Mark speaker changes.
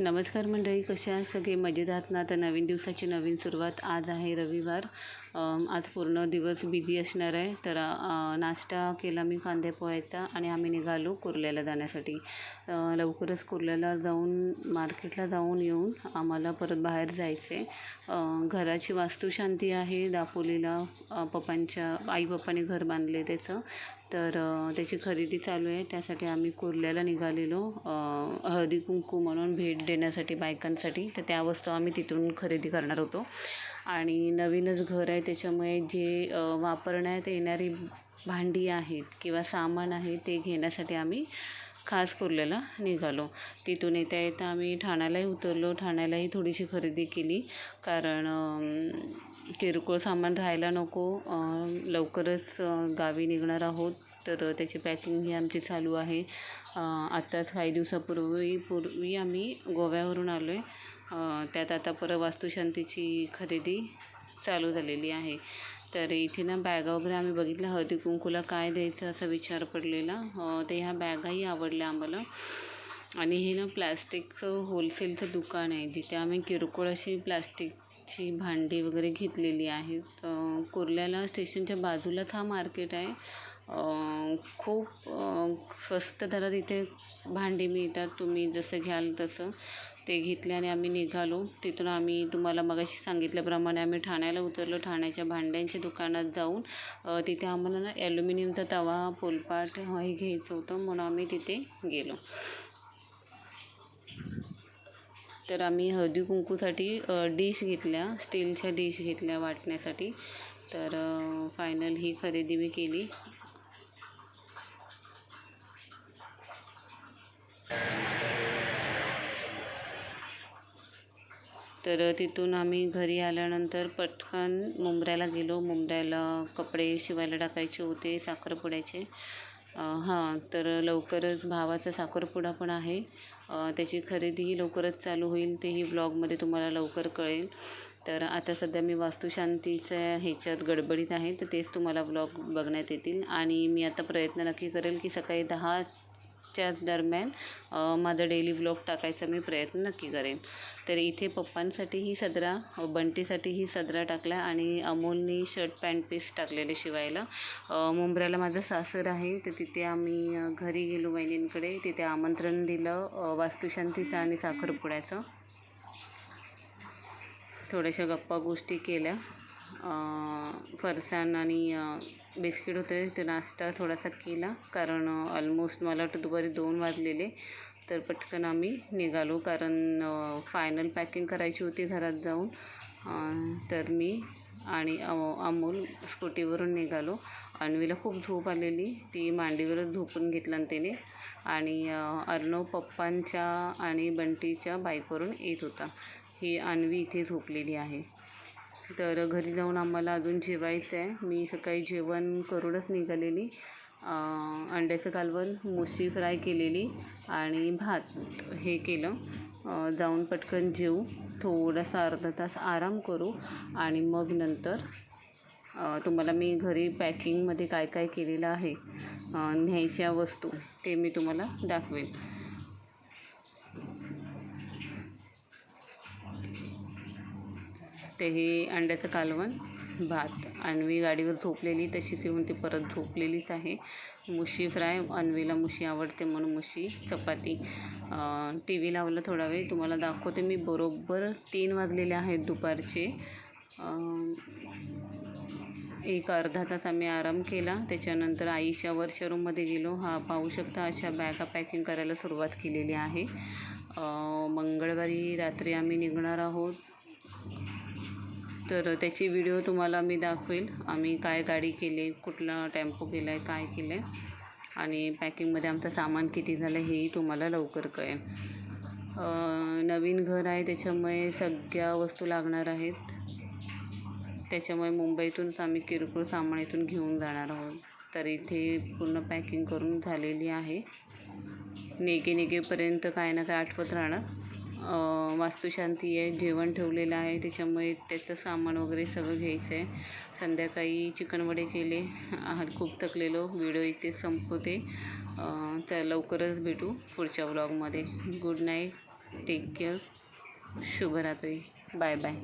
Speaker 1: नमस्कार मंडळी कशा सगळे मजेत आहात ना? तर नवीन दिवसाची नवीन सुरुवात आज आहे रविवार. आज पूर्ण दिवस बिझी असणार आहे. तर नाश्ता केला मी कांदे पोहायचा आणि आम्ही निघालो कुर्ल्याला जाण्यासाठी. लवकरच कुर्ल्याला जाऊन मार्केटला जाऊन येऊन आम्हाला परत बाहेर जायचे घराची वास्तुशांती आहे. दापोलीला पप्पांच्या आई पप्पांनी घर बांधले त्याचं. तर त्याची खरेदी चालू आहे. त्यासाठी आम्ही कुर्ल्याला निघालेलो. हळदी कुंकू म्हणून भेट देण्यासाठी बायकांसाठी. तर त्या वस्तू आम्ही तिथून खरेदी करणार होतो. आणि नवीनच घर आहे त्याच्यामुळे जे वापरण्यात येणारी भांडी आहेत किंवा सामान आहे ते घेण्यासाठी आम्ही खास कुर्ल्याला निघालो. तिथून येता येता आम्ही ठाण्यालाही उतरलो. ठाण्यालाही थोडीशी खरेदी केली. कारण किरकोळ सामान राहायला नको. लवकरच गावी निघणार आहोत. तर त्याची पॅकिंग ही आमची चालू आहे. आत्ताच काही दिवसापूर्वी पूर्वी आम्ही गोव्यावरून आलो आहे त्यात आता परत वास्तुशांतीची खरेदी चालू झालेली आहे. तर इथे ना बॅगा वगैरे आम्ही बघितल्या हळदी कुंकूला काय द्यायचं असा विचार पडलेला. तर ह्या बॅगाही आवडल्या आम्हाला. आणि हे ना प्लॅस्टिकचं होलसेलचं दुकान आहे. जिथे आम्ही किरकोळ अशी प्लॅस्टिकची भांडी वगैरे घेतलेली आहेत. कुर्ल्याला स्टेशनच्या बाजूलाच हा मार्केट आहे. खूप स्वस्त दरात इथे भांडी मिळतात. तुम्ही जसं घ्याल तसं ते घेतले आणि आम्ही निघालो. तिथून आम्ही तुम्हाला मगाशी सांगितल्याप्रमाणे आम्ही ठाण्याला उतरलो. ठाण्याच्या भांड्यांच्या दुकानात जाऊन तिथे आम्हाला ना ॲल्युमिनियमचा तवा पोलपाट हे घ्यायचं होतं म्हणून आम्ही तिथे गेलो. तर आम्ही हळदी कुंकूसाठी डिश घेतल्या स्टीलच्या डिश घेतल्या वाटण्यासाठी. तर फायनल ही खरेदी मी केली. तर तिथून आम्ही घरी आल्यानंतर पटकन मुंबऱ्याला गेलो. मुंबऱ्याला कपडे शिवायला टाकायचे होते साखरपुड्याचे. हां तर लवकरच भावाचा साखरपुडा पण आहे. त्याची खरेदीही लवकरच चालू होईल तेही ब्लॉगमध्ये तुम्हाला लवकर कळेल. तर आता सध्या मी वास्तुशांतीच्या ह्याच्यात गडबडीत आहे तर तेच तुम्हाला ब्लॉग बघण्यात येतील. आणि मी आता प्रयत्न नक्की करेल की सकाळी दहा च्या दरम्यान माझा डेली ब्लॉग टाकायचा मी प्रयत्न नक्की करेन. तर इथे पप्पांसाठी ही सदरा अ, बंटीसाठी ही सदरा टाकला आणि अमोलनी शर्ट पॅन्ट पीस टाकलेले शिवायला. मुंब्र्याला माझं सासर आहे तर तिथे आम्ही घरी गेलो वहिनींकडे. तिथे आमंत्रण दिलं वास्तुशांतीचं आणि साखरपुड्याचं. थोड्याशा गप्पा गोष्टी केल्या. फरसाण आणि बिस्किट होते. ते नाश्ता थोडासा केला. कारण ऑलमोस्ट मला वाटतं दुपारी दोन वाजलेले. तर पटकन आम्ही निघालो. कारण फायनल पॅकिंग करायची होती घरात जाऊन. तर मी आणि अमोल स्कूटीवरून निघालो. अन्वीला खूप झोप आलेली. ती मांडीवरच झोपून घेतला आणि तिने. आणि अर्णव पप्पांच्या आणि बंटीच्या बाईकवरून येत होता. ही अन्वी इथे झोपलेली आहे. तर घरी जाऊन आम्हाला अजून जेवायचं आहे. मी सकाळी जेवण करूनच निघालेली. अंड्याचं कालवण मुशी फ्राय केलेली आणि भात हे केलं. जाऊन पटकन जेवू थोडासा अर्धा तास आराम करू आणि मग नंतर तुम्हाला मी घरी पॅकिंगमध्ये काय काय केलेलं आहे न्यायच्या वस्तू ते मी तुम्हाला दाखवेन. ते हे अंड्याचं कालवण भात. अन्वी गाडीवर झोपलेली तशीच येऊन ती परत झोपलेलीच आहे. मुशी फ्राय अन्वीला मुशी आवडते म्हणून मुशी चपाती. टी व्ही लावला थोडा वेळ तुम्हाला दाखवते मी. बरोबर तीन वाजलेले आहेत दुपारचे. एक अर्धा तास आम्ही आराम केला. त्याच्यानंतर आईच्या वरच्या रूममध्ये गेलो. हा पाहू शकता अशा बॅगा पॅकिंग करायला सुरुवात केलेली आहे. मंगळवारी रात्री आम्ही निघणार आहोत. तर त्याची व्हिडिओ तुम्हाला मी दाखवेल. आम्ही काय गाडी केली कुठला टेम्पो केला आहे काय केलं आहे आणि पॅकिंगमध्ये आमचं सामान किती झालं हेही तुम्हाला लवकर कळेल. नवीन घर आहे त्याच्यामुळे सगळ्या वस्तू लागणार आहेत. त्याच्यामुळे मुंबईतूनच आम्ही किरकोळ सामान इथून घेऊन जाणार आहोत. तर इथे पूर्ण पॅकिंग करून झालेली आहे. नेगे नेगेपर्यंत काय ना काय आठवत राहणार. वास्तुशांती आहे जेवण ठेवलेलं आहे. त्याच्यामुळे त्याचं सामान वगैरे सगळं घ्यायचं आहे संध्याकाळी चिकनवडे केले. आहात खूप थकलेलो. व्हिडिओ इथे संपवते. तर लवकरच भेटू पुढच्या व्लॉगमध्ये गुड नाईट टेक केअर शुभरात्री. Bye bye